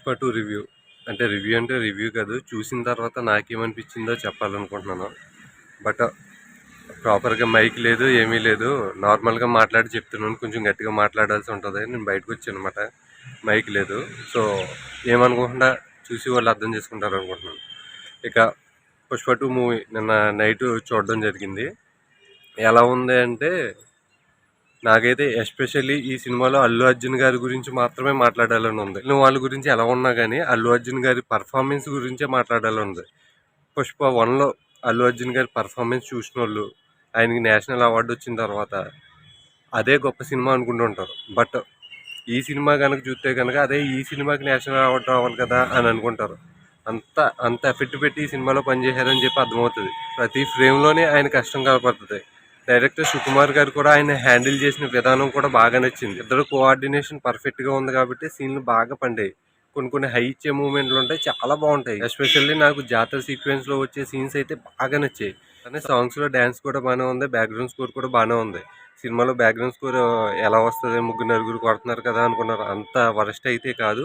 Pushpa two review. అంటే review అంటే review కాదు చూసిన తర్వాత నాకేమనిపించిందో చెప్పాలనుకుంటున్నాను. బట్ ప్రాపర్గా మైక్ లేదు ఏమీ లేదు. నార్మల్గా మాట్లాడి చెప్తున్నాను కొంచెం గట్టిగా మాట్లాడాల్సి ఉంటుంది. నేను బయటకు వచ్చాను అనమాట మైక్ లేదు. సో ఏమనుకోకుండా చూసి వాళ్ళు అర్థం చేసుకుంటారు అనుకుంటున్నాను ఇక పుష్ప టూ మూవీ నిన్న నైట్ చూడడం జరిగింది. ఎలా ఉంది అంటే నాకైతే ఎస్పెషల్లీ ఈ సినిమాలో అల్లు అర్జున్ గారి గురించి మాత్రమే మాట్లాడాలని ఉంది. నువ్వు వాళ్ళ గురించి ఎలా ఉన్నా కానీ అల్లు అర్జున్ గారి పర్ఫార్మెన్స్ గురించే మాట్లాడాలని ఉంది. పుష్ప వన్లో అల్లు అర్జున్ గారి పర్ఫార్మెన్స్ చూసిన వాళ్ళు ఆయనకి నేషనల్ అవార్డు వచ్చిన తర్వాత అదే గొప్ప సినిమా అనుకుంటుంటారు. బట్ ఈ సినిమా కనుక చూస్తే కనుక అదే ఈ సినిమాకి నేషనల్ అవార్డు రావాలి కదా అని అనుకుంటారు. అంత అంత ఎఫెక్ట్ పెట్టి ఈ సినిమాలో పనిచేశారని చెప్పి అర్థమవుతుంది. ప్రతి ఫ్రేమ్లోనే ఆయన కష్టం కనపడుతుంది. డైరెక్టర్ సుకుమార్ గారు కూడా ఆయన హ్యాండిల్ చేసిన విధానం కూడా బాగా నచ్చింది. ఇద్దరు కోఆర్డినేషన్ పర్ఫెక్ట్గా ఉంది కాబట్టి సీన్లు బాగా పండాయి. కొన్ని కొన్ని హై ఇచ్చే మూమెంట్లు ఉంటాయి చాలా బాగుంటాయి. ఎస్పెషల్లీ నాకు జాతర సీక్వెన్స్లో వచ్చే సీన్స్ అయితే బాగా నచ్చాయి. కానీ సాంగ్స్లో డ్యాన్స్ కూడా బాగానే ఉంది బ్యాక్గ్రౌండ్ స్కోర్ కూడా బాగానే ఉంది. సినిమాలో బ్యాక్గ్రౌండ్ స్కోర్ ఎలా వస్తుంది ముగ్గురు నలుగురు కొడుతున్నారు కదా అనుకున్నారు అంత వరస్ట్ అయితే కాదు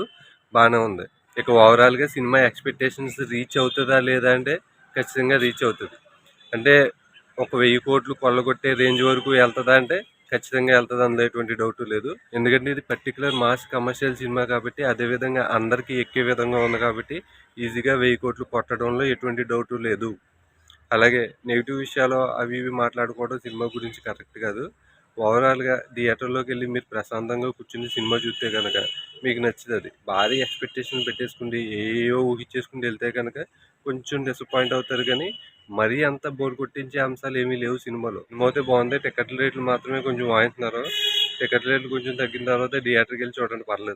బాగానే ఉంది. ఇక ఓవరాల్గా సినిమా ఎక్స్పెక్టేషన్స్ రీచ్ అవుతుందా లేదా అంటే ఖచ్చితంగా రీచ్ అవుతుంది. అంటే ఒక వెయ్యి కోట్లు కొల్లగొట్టే రేంజ్ వరకు వెళ్తుందా అంటే ఖచ్చితంగా వెళ్తుంది అందులో ఎటువంటి డౌట్ లేదు. ఎందుకంటే ఇది పర్టికులర్ మాస్ కమర్షియల్ సినిమా కాబట్టి అదే విధంగా అందరికీ ఎక్కే విధంగా ఉంది కాబట్టి ఈజీగా వెయ్యి కోట్లు కొట్టడంలో ఎటువంటి డౌట్ లేదు. అలాగే నెగిటివ్ విషయాలు అవి ఇవి మాట్లాడుకోవడం సినిమా గురించి కరెక్ట్ కాదు. ఓవరాల్గా థియేటర్లోకి వెళ్ళి మీరు ప్రశాంతంగా కూర్చుని సినిమా చూస్తే కనుక మీకు నచ్చుతుంది భారీ ఎక్స్పెక్టేషన్ పెట్టేసుకుంటే ఏవో ఊహించేసుకుని వెళ్తే కనుక కొంచెం డిసప్పాయింట్ అవుతారు కానీ మరీ అంత బోర్ కొట్టించే అంశాలు ఏమీ లేవు సినిమాలో. సినిమా అయితే బాగుంది. టికెట్ల రేట్లు మాత్రమే కొంచెం వాయిస్తున్నారు టికెట్ రేట్లు కొంచెం తగ్గిన తర్వాత థియేటర్కి వెళ్ళి చూడండి పర్లేదు.